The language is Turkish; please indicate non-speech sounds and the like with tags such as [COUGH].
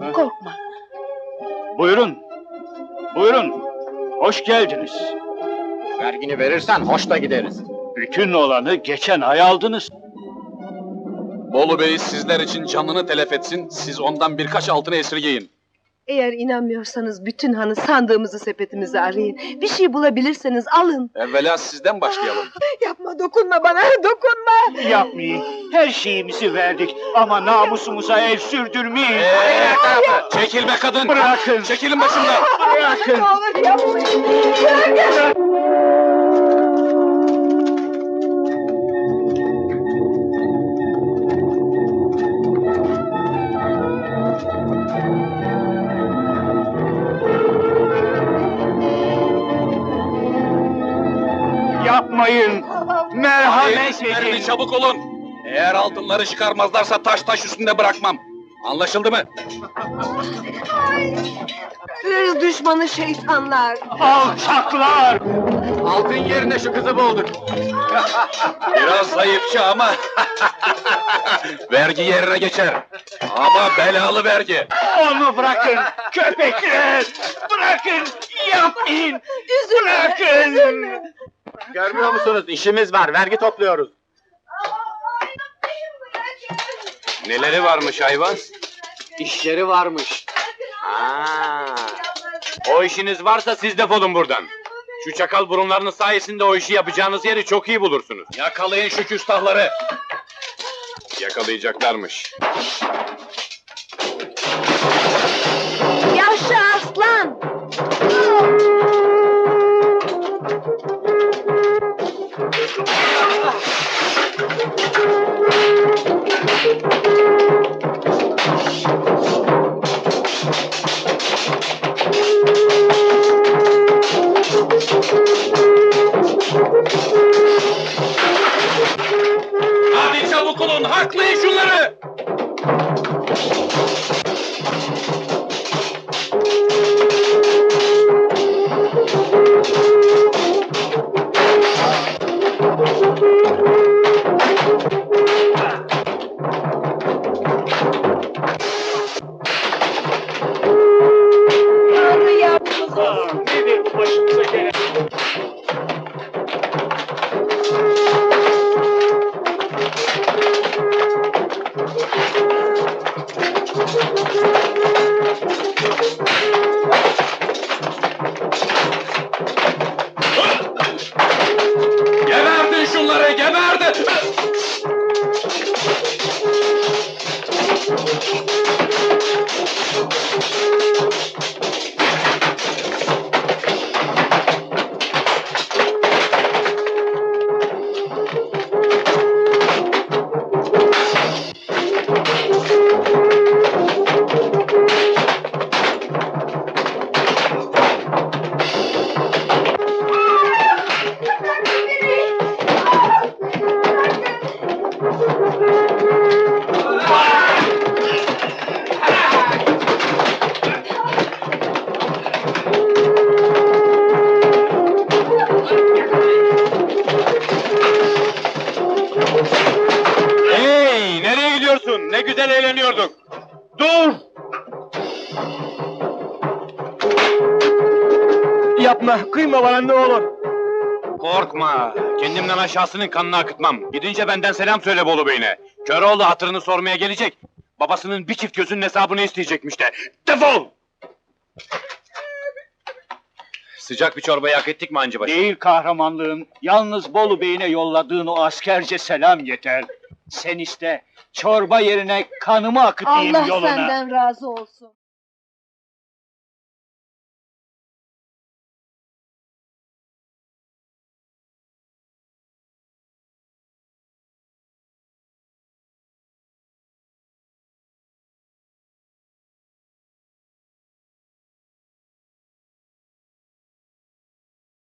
babacığım, korkma. Buyurun, buyurun. Hoş geldiniz. Vergini verirsen hoş da gideriz. Bütün olanı geçen ay aldınız. Bolu Bey sizler için canını telef etsin, siz ondan birkaç altını esirgeyin. Eğer inanmıyorsanız bütün hanı sandığımızı sepetimizi arayın. Bir şey bulabilirseniz alın. Evvela sizden başlayalım. Yapma dokunma bana [LAUGHS] dokunma. Yapmayın. Her şeyimizi verdik ama namusumuza el sürdürmeyin. Ee, çekil be kadın! Bırakın. Çekilin başımdan! Bırakın. Ne olur yapmayın. Bırakın. Yapmayın. Merhamet edin. çabuk olun! Eğer altınları çıkarmazlarsa taş taş üstünde bırakmam. Anlaşıldı mı? Hırs düşmanı şeytanlar. Alçaklar. Altın yerine şu kızı bulduk. Biraz zayıfça ama... [LAUGHS] vergi yerine geçer. Ama belalı vergi. Onu bırakın. Köpekler. Bırakın. Yapmayın. Üzülme. Bırakın. Üzülme. Görmüyor musunuz? İşimiz var. Vergi topluyoruz. Neleri varmış hayvan? İşleri varmış. Ha. O işiniz varsa siz defolun buradan. Şu çakal burunlarınız sayesinde o işi yapacağınız yeri çok iyi bulursunuz. Yakalayın şu küstahları. Yakalayacaklarmış. Olun, haklayın şunları! Güzel eğleniyorduk. Dur! Yapma, kıyma bana ne olur. Korkma, kendimden aşağısının kanını akıtmam. Gidince benden selam söyle Bolu Bey'ine. Köroğlu hatırını sormaya gelecek. Babasının bir çift gözünün hesabını isteyecekmiş de. Defol! Sıcak bir çorbayı hak ettik mi Hancıbaşı? Değil kahramanlığın. Yalnız Bolu Bey'ine yolladığın o askerce selam yeter. Sen iste. Çorba yerine kanımı akıtayım Allah yoluna. senden razı olsun.